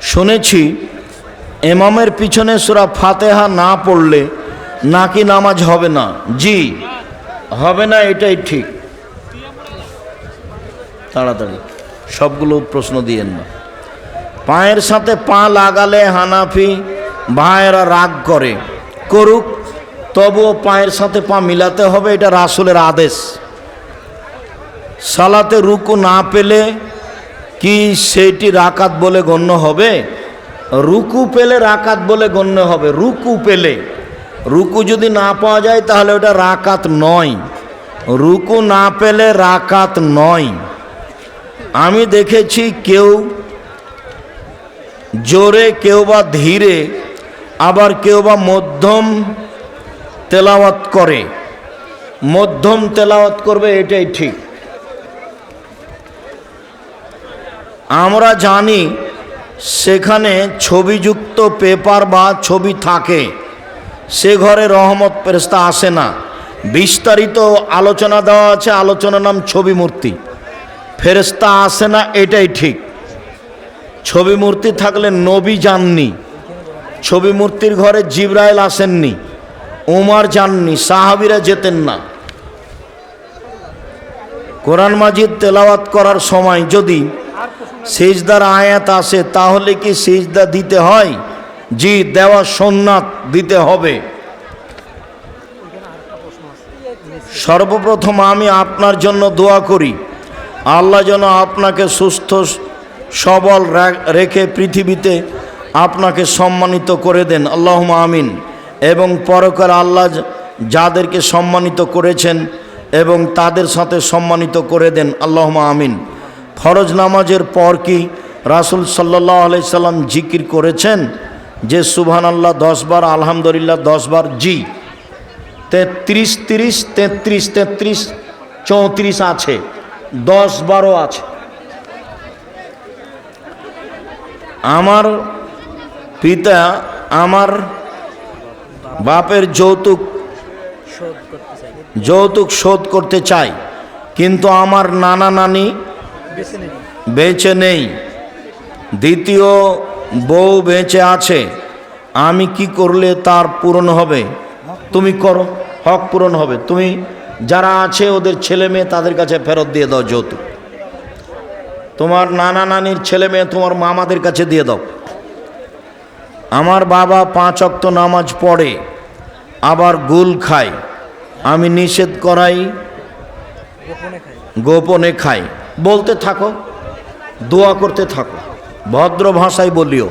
শুনেছি এমামের পিছনে সুরা ফাতেহা না পড়লে নাকি নামাজ হবে না। জি, হবে না এটাই ঠিক। তাড়াতাড়ি, সবগুলো প্রশ্ন দিয়েন না পায়ের সাথে পা লাগালে হানাফি ভাইয়েরা রাগ করে। করুক, তবুও পায়ের সাথে পা মিলাতে হবে, এটা রাসুলের আদেশ। সালাতে রুকু না পেলে কি সেইটি রাকাত বলে গণ্য হবে? রুকু পেলে রাকাত বলে গণ্য হবে। রুকু পেলে। রুকু যদি না পাওয়া যায়, তাহলে ওটা রাকাত নয়। রুকু না পেলে রাকাত নয়। আমি দেখেছি কেউ জোরে, কেউ বা ধীরে, আবার কেউ বা মধ্যম তেলাওয়াত করে। মধ্যম তেলাওয়াত করবে, এটাই ঠিক। আমরা জানি সেখানে ছবিযুক্ত পেপার বা ছবি থাকে। সে ঘরে রহমত ফেরেস্তা আসে না। বিস্তারিত আলোচনা দেওয়া আছে, আলোচনার নাম ছবি মূর্তি ফেরেস্তা আসে না, এটাই ঠিক। ছবি মূর্তি থাকলে নবী যাননি। ছবি মূর্তির ঘরে জিব্রাইল আসেননি। উমার যাননি, সাহাবিরা যেতেন না। কোরআন মাজিদ তেলাওয়াত করার সময় যদি সিজদার আয়াত আসে তাহলে কি সিজদা দিতে হয়? জি, দেওয়া সোননাথ দিতে হবে। সর্বপ্রথম আমি আপনার জন্য দোয়া করি। আল্লাহ যেন আপনাকে সুস্থ, সবল রেখে পৃথিবীতে আপনাকে সম্মানিত করে দেন। আল্লাহ আমিন। এবং পরকার আল্লাহ যাদেরকে সম্মানিত করেছেন এবং তাদের সাথে সম্মানিত করে দেন। আল্লাহ আমিন। ফরজ নামাজের পর কি রাসুল সাল্লাহ আলাইসাল্লাম জিকির করেছেন? যে সুবহান আল্লাহ দশবার আলহামদুলিল্লাহ দশবার জি। তেত্রিশ, তিরিশ, তেত্রিশ তেত্রিশ, চৌত্রিশ আছে। দশ বারো আছে। আমার পিতা, আমার বাপের যৌতুক যৌতুক শোধ করতে চাই কিন্তু আমার নানা নানি বেঁচে নেই। দ্বিতীয় বউ বেঁচে আছে। আমি কি করলে তার পূরণ হবে? তুমি করো হক পূরণ হবে। তুমি যারা আছে ওদের ছেলে মেয়ে তাদের কাছে ফেরত দিয়ে দাও যৌতুক। তোমার নানা নানির ছেলে মেয়ে তোমার মামাদের কাছে দিয়ে দাও। আমার বাবা পাঁচ অক্ত নামাজ পড়ে আবার গুল খায়। আমি নিষেধ করাই গোপনে খাই বলতে থাকো, দোয়া করতে থাকো, ভদ্র ভাষায় বলিও।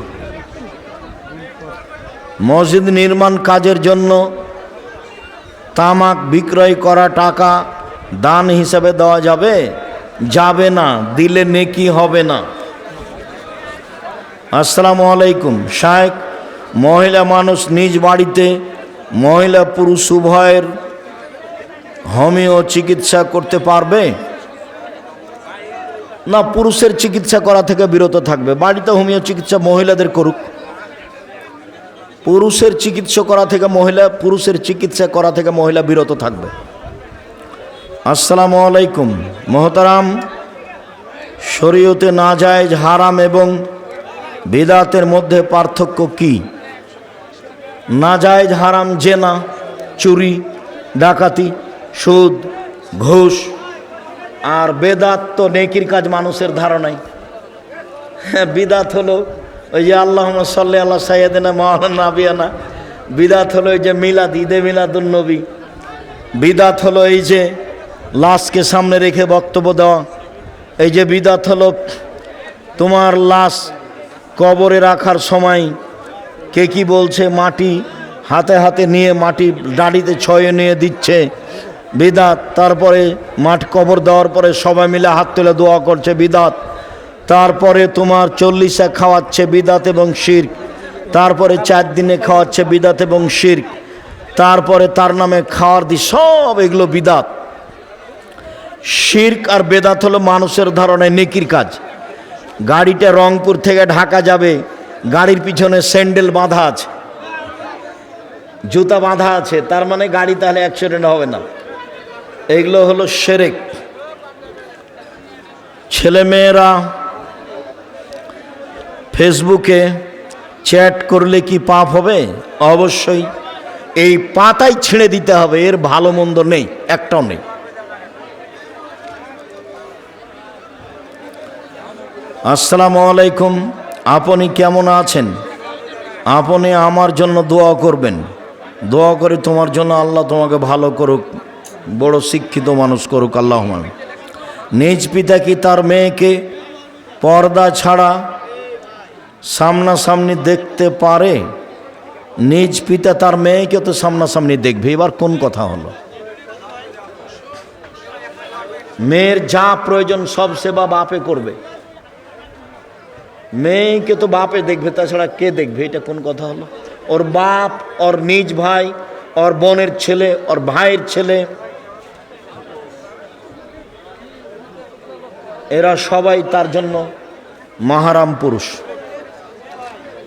মসজিদ নির্মাণ কাজের জন্য তামাক বিক্রয় করা টাকা দান হিসাবে দেওয়া যাবে? যাবে না, দিলে নেকি হবে না। আসসালামু আলাইকুম শায়েক মহিলা মানুষ নিজ বাড়িতে মহিলা পুরুষ উভয়ের হোমিও চিকিৎসা করতে পারবে? না পুরুষের চিকিৎসা করা থেকে বিরত থাকবে। বাড়িতে হোমিও চিকিৎসা মহিলাদের করুক। পুরুষের চিকিৎসা করা থেকে মহিলা, পুরুষের চিকিৎসা করা থেকে মহিলা বিরত থাকবে। আসসালামু আলাইকুম। মহতারাম, শরীয়তে নাজায়েজ, হারাম এবং বেদাতের মধ্যে পার্থক্য কি? নাজায়েজ, হারাম, জেনা, চুরি, ডাকাতি, সুদ, ঘুষ আর বেদাত তো নেকির কাজ মানুষের ধারণাই। হ্যাঁ বিদাত হলো ওই যে আল্লাহ সাল্লি আল্লাহ সাইয়েদিনা মহানা নাবিয়ানা। বিদাত হলো এই যে মিলাদ, ঈদে মিলাদুল নবী। বিদাত হলো এই যে লাশকে সামনে রেখে বক্তব্য দেওয়া। এই যে বিদাত হলো তোমার লাশ কবরে রাখার সময় কে কি বলছে, মাটি হাতে হাতে নিয়ে মাটি দাড়িতে ছয়ে নিয়ে দিচ্ছে। বিদাত। তারপরে মাঠ কবর দেওয়ার পরে সবাই মিলে হাত তুলে দোয়া করছে বিদাত। তারপরে তোমার চল্লিশে খাওয়াচ্ছে বিদাত এবং শির্ক। তারপরে চার দিনে খাওয়াচ্ছে বিদাত এবং শির্ক। তারপরে তার নামে খাওয়ার দি সব এগুলো বিদাত। শির্ক আর বেদাত হলো মানুষের ধারণায় নেকির কাজ। গাড়িটা রংপুর থেকে ঢাকা যাবে, গাড়ির পিছনে স্যান্ডেল বাঁধা আছে। জুতা বাঁধা আছে, তার মানে গাড়ি তাহলে অ্যাক্সিডেন্ট হবে না। এগুলো হলো সেরেক ছেলেমেয়েরা ফেসবুকে চ্যাট করলে কি পাপ হবে? অবশ্যই। এই পাতাই ছেড়ে দিতে হবে, এর ভালো মন্দ নেই, একটাও নেই। আসসালামু আলাইকুম। আপনি কেমন আছেন? আপনি আমার জন্য দোয়া করবেন। দোয়া করে তোমার জন্য আল্লাহ তোমাকে ভালো করুক। বড় শিক্ষিত মানুষ করুক আল্লাহ নিজ পিতা কি তার মেয়েকে পর্দা ছাড়া সামনাসামনি দেখতে পারে? নিজ পিতা তার মেয়েকে তো সামনাসামনি দেখবে। এবার কোন কথা হলো? মেয়ের যা প্রয়োজন সব সেবা বাপে করবে। মেয়েকে তো বাপে দেখবে, তাছাড়া কে দেখবে? এটা কোন কথা হলো? ওর বাপ, ওর নিজ ভাই, ওর বোনের ছেলে, ওর ভাইয়ের ছেলে এরা সবাই তার জন্য মাহারাম পুরুষ।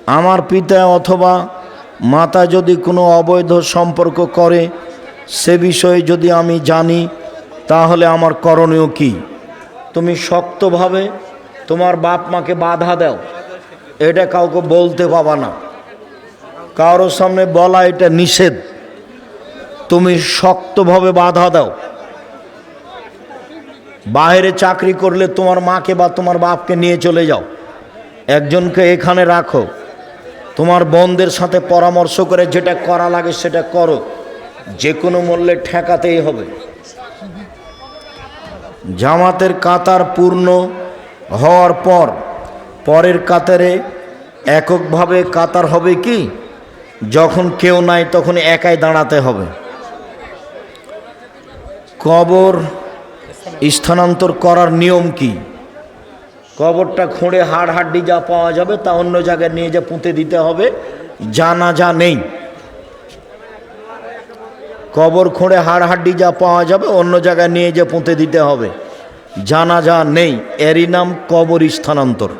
আমার পিতা অথবা মাতা যদি কোনো অবৈধ সম্পর্ক করে, সে বিষয়ে যদি আমি জানি, তাহলে আমার করণীয় কি? তুমি শক্তভাবে তোমার বাপ মাকে বাধা দাও। এটা কাউকে বলতে পাবা না। কারোর সামনে বলা এটা নিষেধ। তুমি শক্তভাবে বাধা দাও। বাইরে চাকরি করলে তোমার মাকে বা তোমার বাপকে নিয়ে চলে যাও। একজনকে এখানে রাখো। তোমার বোনদের সাথে পরামর্শ করে যেটা করা লাগে সেটা করো। যে কোনো মূল্যে ঠেকাতেই হবে। জামাতের কাতার পূর্ণ হওয়ার পর, পরের কাতারে এককভাবে কাতার হবে কি? যখন কেউ নাই তখন একাই দাঁড়াতে হবে। কবর স্থানান্তর করার নিয়ম কি? কবরটা খুঁড়ে হাড় হাড্ডি যা পাওয়া যাবে তা অন্য জায়গায় নিয়ে যা পুঁতে দিতে হবে জানা যা নেই। কবর খুঁড়ে হাড় হাড্ডি যা পাওয়া যাবে অন্য জায়গায় নিয়ে যে পুঁতে দিতে হবে জানা যা নেই। এরই নাম কবর স্থানান্তর।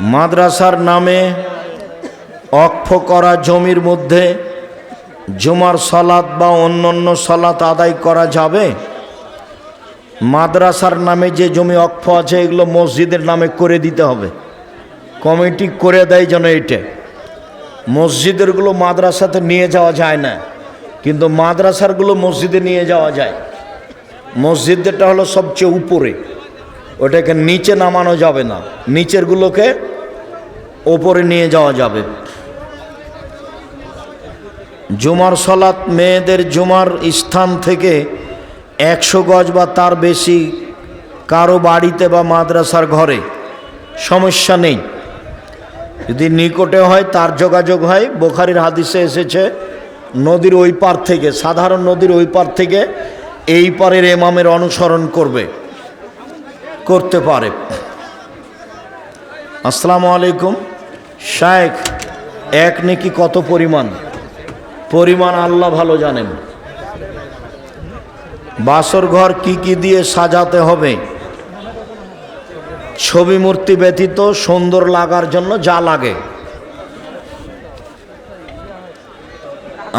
মাদ্রাসার নামে অক্ষ করা জমির মধ্যে জুমার সলাৎ বা অন্য অন্য সলাৎ আদায় করা যাবে? মাদ্রাসার নামে যে জমি অক্ষ আছে, এগুলো মসজিদের নামে করে দিতে হবে। কমিটি করে দেয় যেন এটা মসজিদেরগুলো মাদ্রাসাতে নিয়ে যাওয়া যায় না, কিন্তু মাদ্রাসারগুলো মসজিদে নিয়ে যাওয়া যায়। মসজিদেরটা হলো সবচেয়ে উপরে। ওটাকে নিচে নামানো যাবে না, নিচেরগুলোকে ওপরে নিয়ে যাওয়া যাবে। জুমার সলাৎ মেয়েদের জুমার স্থান থেকে একশো গজ বা তার বেশি কারও বাড়িতে বা মাদ্রাসার ঘরে। সমস্যা নেই। যদি নিকটে হয়, তার যোগাযোগ হয়। বোখারির হাদিসে এসেছে, নদীর ওই পার থেকে, সাধারণ নদীর ওই পার থেকে এই পারের এমামের অনুসরণ করবে, করতে পারে। আসসালামু আলাইকুম। শায়েখ, এক নাকি কত পরিমাণ? পরিমাণ আল্লাহ ভালো জানেন। বাসর ঘর কি কি দিয়ে সাজাতে হবে? ছবি মূর্তি ব্যতীত সুন্দর লাগার জন্য যা লাগে।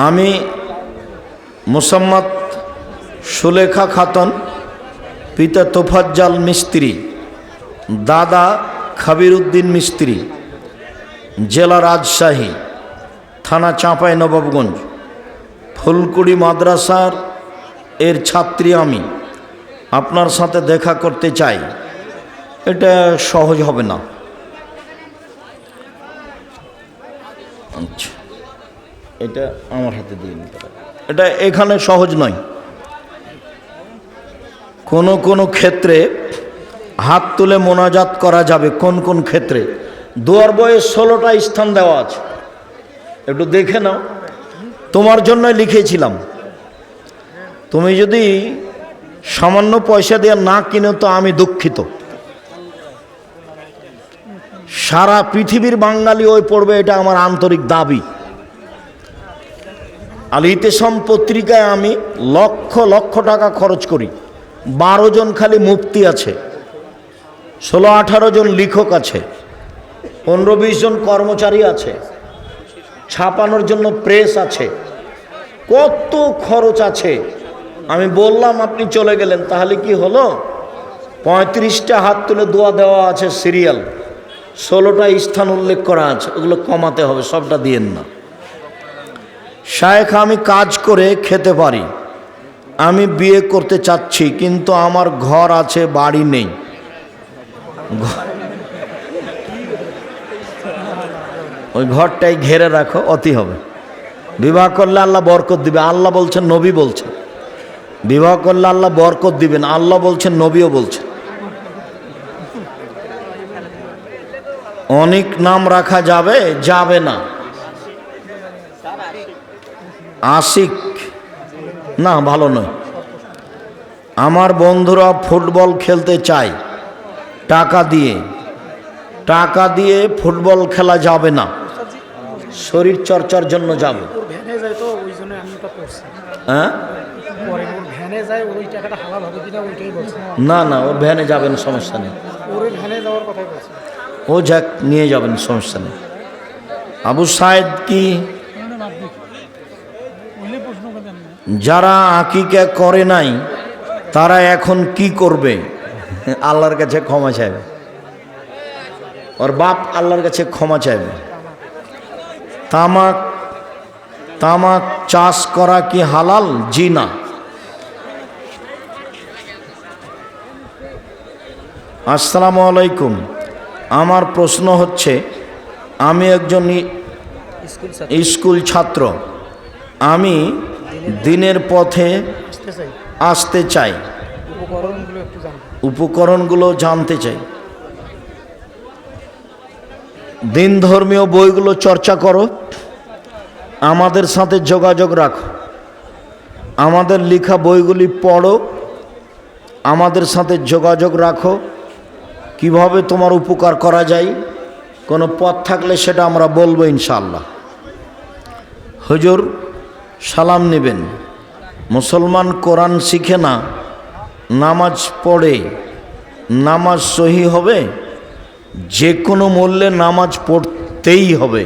আমি মুসাম্মদ সুলেখা খাতন, পিতা তোফাজ্জাল মিস্ত্রি, দাদা খাবির উদ্দিন মিস্ত্রি, জেলা রাজশাহী, থানা চাঁপাই নবাবগঞ্জ। ফুলকুড়ি মাদ্রাসার এর ছাত্রী আমি। আপনার সাথে দেখা করতে চাই। এটা সহজ হবে না। আচ্ছা। এটা আমার হাতে দিয়ে নিতে পারে এটা এখানে সহজ নয়। কোনো কোনো ক্ষেত্রে হাত তুলে মোনাজাত করা যাবে, কোন কোন ক্ষেত্রে? দুয়ার বয়ে ষোলোটা স্থান দেওয়া আছে। একটু দেখে নাও। তোমার জন্য লিখেছিলাম। তুমি যদি সামান্য পয়সা দিয়ে না কিনে তো আমি দুঃখিত। সারা পৃথিবীর বাঙালি ওই পড়বে, এটা আমার আন্তরিক দাবি। আল ইতেসম পত্রিকায় আমি লক্ষ লক্ষ টাকা খরচ করি। বারো জন খালি মুক্তি আছে, ষোলো আঠারো জন লেখক আছে, পনেরো বিশ জন কর্মচারী আছে। ছাপানোর জন্য প্রেস আছে। কত খরচ আছে? আমি বললাম, আপনি চলে গেলেন, তাহলে কি হলো? পঁয়ত্রিশটা হাত তুলে দোয়া দেওয়া আছে সিরিয়াল ষোলোটা স্থান উল্লেখ করা আছে, ওগুলো কমাতে হবে, সবটা দিয়েন না। শায়েখ, আমি কাজ করে খেতে পারি। আমি বিয়ে করতে চাচ্ছি, কিন্তু আমার ঘর আছে, বাড়ি নেই। ঘ- ওই ঘরটাই ঘেরে রাখো, অতি হবে। বিবাহ করলে আল্লাহ বরকত দিবে। আল্লাহ বলছেন, নবী বলছেন। বিবাহ করলে আল্লাহ বরকত দিবেন। আল্লাহ বলছেন, নবীও বলছেন। অনেক নাম রাখা যাবে যাবে না। আশিক। না, ভালো নয়। আমার বন্ধুরা ফুটবল খেলতে চায়, টাকা দিয়ে। টাকা দিয়ে ফুটবল খেলা যাবে না। শরীর চর্চার জন্য যাবে। হ্যাঁ? না না ওর ভ্যানে যাবেন সমস্যা নেই। ও যাক নিয়ে যাবেন সমস্যা নেই। আবু সাহেদ কি? যারা আকিকা করে নাই তারা এখন কি করবে? আল্লাহর কাছে ক্ষমা চাইবে। ওর বাপ আল্লাহর কাছে ক্ষমা চাইবে। তামাক তামাক চাষ করা কি হালাল? জি না। আসসালামু আলাইকুম। আমার প্রশ্ন হচ্ছে, আমি একজন স্কুল ছাত্র। আমি দিনের পথে আসতে চাই। উপকরণগুলো জানতে চাই। দিন ধর্মীয় বইগুলো চর্চা করো। আমাদের সাথে যোগাযোগ রাখো। আমাদের লেখা বইগুলি পড়ো। আমাদের সাথে যোগাযোগ রাখো। কীভাবে তোমার উপকার করা যায়? কোনো পথ থাকলে সেটা আমরা বলব ইনশাল্লাহ হুজুর, সালাম নেবেন। মুসলমান কোরআন শিখে না, নামাজ পড়ে। নামাজ সহি হবে? যে কোনো মূল্যে নামাজ পড়তেই হবে।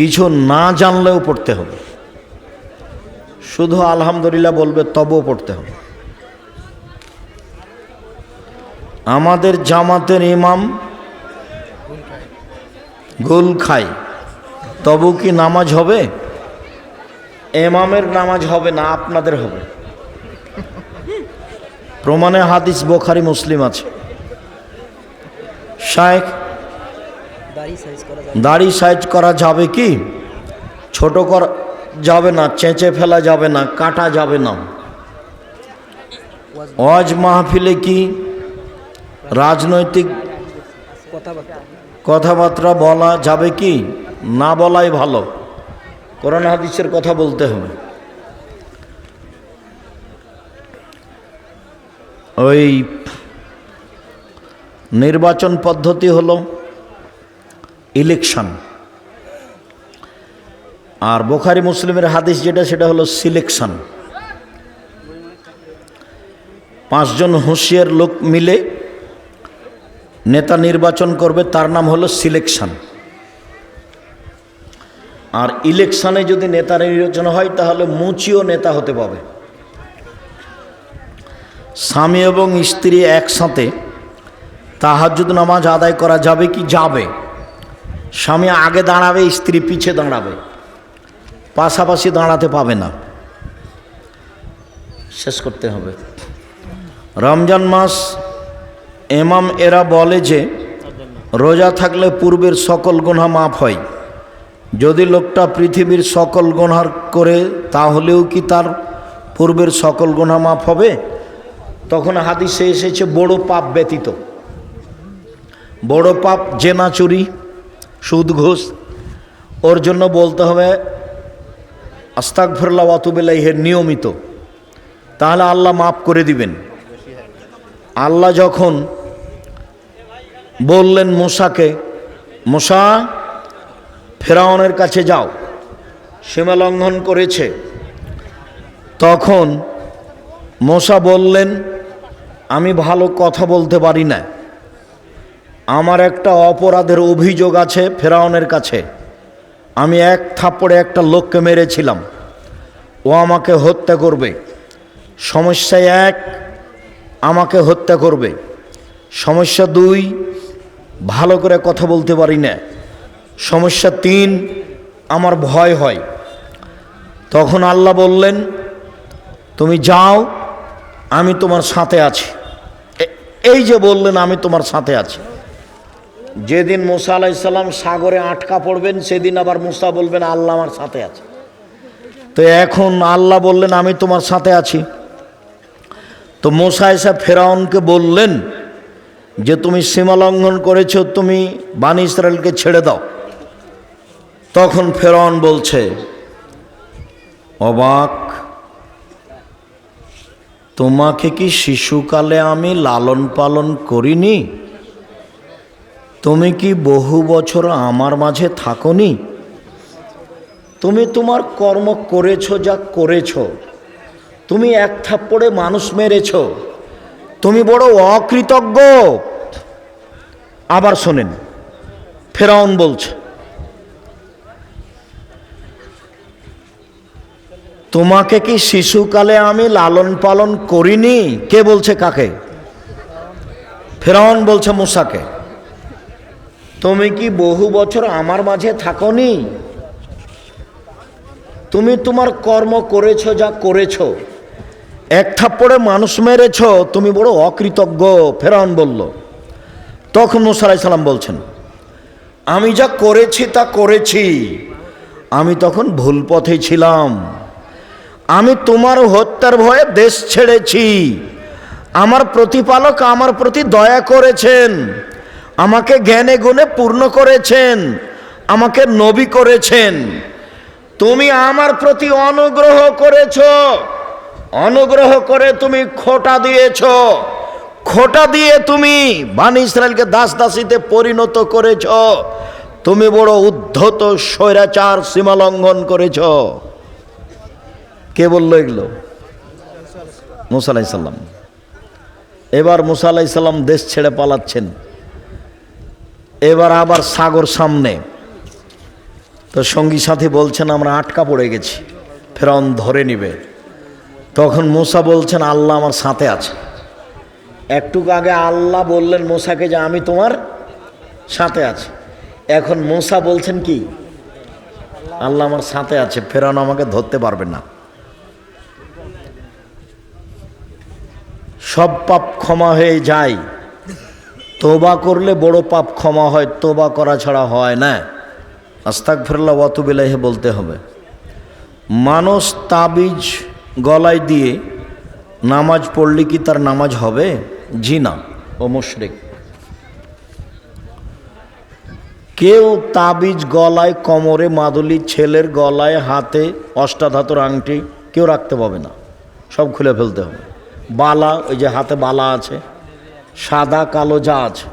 কিছু না জানলেও পড়তে হবে। শুধু আলহামদুলিল্লাহ বলবে, তবুও পড়তে হবে। আমাদের জামাতের ইমাম গোল খায়। তবু কি নামাজ হবে? এমামের নামাজ হবে না, আপনাদের হবে। প্রমাণে হাদিস বোখারি, মুসলিম আছে। শায়েখ দাড়ি সাইজ করা যাবে। কি? ছোট করা যাবে না চেঁচে ফেলা যাবে না কাটা যাবে না। ওয়াজ মাহফিলে কি? রাজনৈতিক কথাবার্তা। কথাবার্তা বলা যাবে কি? না বলাই ভালো। কোরআন হাদিসের কথা বলতে হবে। ওই নির্বাচন পদ্ধতি হলো ইলেকশন। আর বোখারি মুসলিমের হাদিস যেটা, সেটা হলো সিলেকশন। পাঁচজন হুঁশিয়ার লোক মিলে নেতা নির্বাচন করবে, তার নাম হলো সিলেকশন। আর ইলেকশনে যদি নেতা নির্বাচন হয়, তাহলে মুচিও নেতা হতে পাবে। স্বামী এবং স্ত্রী একসাথে তাহাজুদ নামাজ আদায় করা যাবে কি? যাবে। স্বামী আগে দাঁড়াবে, স্ত্রী পিছে দাঁড়াবে। পাশাপাশি দাঁড়াতে পাবে না। শেষ করতে হবে। রমজান মাস এমাম এরা বলে যে, রোজা থাকলে পূর্বের সকল গুণা মাফ হয়। যদি লোকটা পৃথিবীর সকল গুণার করে, তাহলেও কি তার পূর্বের সকল গুণা মাফ হবে? তখন হাদিসে এসেছে, বড় পাপ ব্যতীত। বড় পাপ, জেনা চুরি। সুদ ঘুষ ওর জন্য বলতে হবে আস্তাক ফিরলা ওয়াতুবিল্লাহের নিয়মিত। তাহলে আল্লাহ মাফ করে দিবেন। আল্লাহ যখন বললেন মূসাকে, মূসা, ফেরাউনের কাছে যাও, সীমা লঙ্ঘন করেছে। তখন মশা বললেন, আমি ভালো কথা বলতে পারি না। আমার একটা অপরাধের অভিযোগ আছে ফেরাউনের কাছে। আমি এক থাপ্পড়ে একটা লোককে মেরেছিলাম। ও আমাকে হত্যা করবে। সমস্যায় এক, আমাকে হত্যা করবে। সমস্যা দুই, ভালো করে কথা বলতে পারি না। সমস্যা তিন, আমার ভয় হয়। তখন আল্লাহ বললেন, তুমি যাও, আমি তোমার সাথে আছি। এই যে বললেন, আমি তোমার সাথে আছি। যেদিন মুসা আলাইসাল্লাম সাগরে আটকা পড়বেন, সেদিন আবার মুসা বলবেন, আল্লাহ আমার সাথে আছে। তো এখন আল্লাহ বললেন, আমি তোমার সাথে আছি। তো মোসা এসা ফেরাউনকে বললেন যে, তুমি সীমা লঙ্ঘন করেছ, তুমি বানি ইসরায়েলকে ছেড়ে দাও। তখন ফেরাউন বলছে, অবাক, তোমাকে কি শিশুকালে আমি লালন পালন করিনি? তুমি কি বহু বছর আমার মাঝে থাকনি? তুমি তোমার কর্ম করেছ যা করেছ। তুমি এক থাপ্পড়ে মানুষ মেরেছ। তুমি বড় অকৃতজ্ঞ। আবার শোনেন, ফেরাউন বলছে, তোমাকে কি শিশুকালে আমি লালন পালন করিনি? কে বলছে কাকে? ফেরাউন বলছে মুসাকে। তুমি কি বহু বছর আমার মাঝে থাকনি? তুমি তোমার কর্ম করেছ যা করেছ। এক থাপ্পড়ে মানুষ মেরেছ, তুমি বড় অকৃতজ্ঞ, ফেরাউন বলল। তখন মুসা সালাম বলছেন, আমি যা করেছি তা করেছি। আমি তখন ভুল পথে ছিলাম। আমি তোমার হত্যার ভয়ে দেশ ছেড়েছি। আমার প্রতিপালক আমার প্রতি দয়া করেছেন। আমাকে জ্ঞানে গুণে পূর্ণ করেছেন, আমাকে নবী করেছেন। তুমি আমার প্রতি অনুগ্রহ করেছ, অনুগ্রহ করে তুমি খোটা দিয়েছ, খোটা দিয়ে তুমি বানি ইসরায়েলকে দাস দাসীতে পরিণত করেছ, তুমি বড় উদ্ধত স্বৈরাচার সীমা লঙ্ঘন করেছ। কে বলল এগুলো? মুসা আলাইসাল্লাম এবার মুসা আলাইসাল্লাম দেশ ছেড়ে পালাচ্ছেন। এবার আবার সাগর সামনে। তো সঙ্গী সাথী বলছেন, আমরা আটকা পড়ে গেছি ফেরন ধরে নিবে। তখন মুসা বলছেন, আল্লাহ আমার সাথে আছে। একটু আগে আল্লাহ বললেন মোসাকে যে, আমি তোমার সাথে আছি। এখন মোসা বলছেন কি, আল্লাহ আমার সাথে আছে, ফেরাউন আমাকে ধরতে পারবে না। সব পাপ ক্ষমা হয়ে যায়। তোবা করলে বড় পাপ ক্ষমা হয়, তোবা করা ছাড়া হয় না। আস্তাক ফেরল্লা ওয়াতুবিলাহে বলতে হবে। মানুষ তাবিজ গলায় দিয়ে নামাজ পড়লে কি তার নামাজ হবে? জি না ও মুশরিক। কেউ তাবিজ গলায় কোমরে মাদুলি, ছেলের গলায় হাতে অষ্টাধাতুর আংটি কেউ রাখতে পাবে না। সব খুলে ফেলতে হবে। বালা, ওই যে হাতে বালা আছে সাদা কালো আছে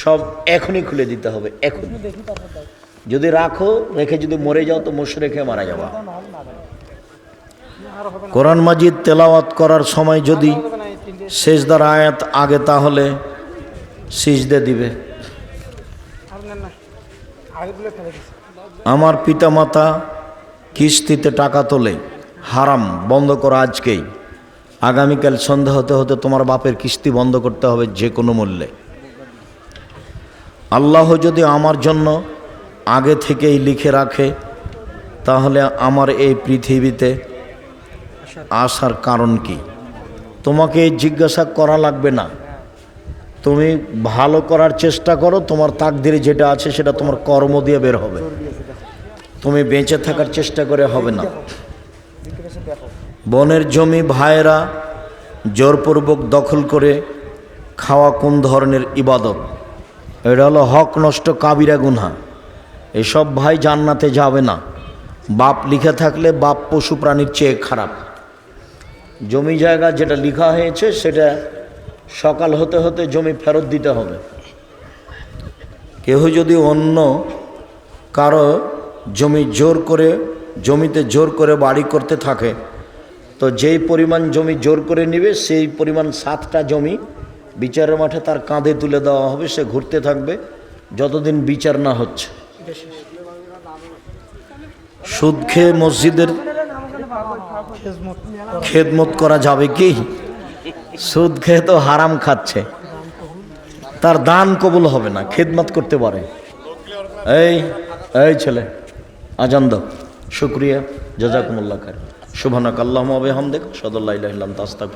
সব এখনই খুলে দিতে হবে এখন যদি রাখো রেখে যদি মরে যাও তো মুশ রেখে মারা যাওয়া কোরআন মাজিদ তেলাওয়াত করার সময় যদি শেষদার আয়াত আগে তাহলে সিজদে দিবে। আমার পিতামাতা কিস্তিতে টাকা তোলে হারাম বন্ধ করা আজকেই। আগামীকাল সন্ধ্যা হতে হতে তোমার বাপের কিস্তি বন্ধ করতে হবে যে কোনো মূল্যে। আল্লাহ যদি আমার জন্য আগে থেকেই লিখে রাখে, তাহলে আমার এই পৃথিবীতে আসার কারণ কি? তোমাকে এই জিজ্ঞাসা করা লাগবে না। তুমি ভালো করার চেষ্টা করো, তোমার তাকদিরে যেটা আছে সেটা তোমার কর্ম দিয়ে বের হবে। তুমি বেঁচে থাকার চেষ্টা করে হবে না। বনের জমি ভাইয়েরা জোরপূর্বক দখল করে খাওয়া কোন ধরনের ইবাদত? এটা হলো হক নষ্ট কাবিরা গুনহা। এসব ভাই জান্নাতে যাবে না। বাপ লিখে থাকলে বাপ পশু প্রাণীর চেয়ে খারাপ। জমি জায়গা যেটা লিখা হয়েছে, সেটা সকাল হতে হতে জমি ফেরত দিতে হবে। কেউ যদি অন্য কারও জমি জোর করে, জমিতে জোর করে বাড়ি করতে থাকে তো যেই পরিমাণ জমি জোর করে নেবে, সেই পরিমাণ সাতটা জমি বিচারের মাঠে তার কাঁধে তুলে দেওয়া হবে, সে ঘুরতে থাকবে, যতদিন বিচার না হচ্ছে। সুদ খেয়ে মসজিদের খেদমত করা যাবে কি? সুদ খেয়ে তো হারাম খাচ্ছে। তার দান কবুল হবে না, খেদমত করতে পারে। এই এই ছেলে আজান্দ শুক্রিয়া, জাজাকুমুল্লাহ খায় শুভানাক আল্লাহ হামদেক সদল্লাহ ইলাহ তাস্তাক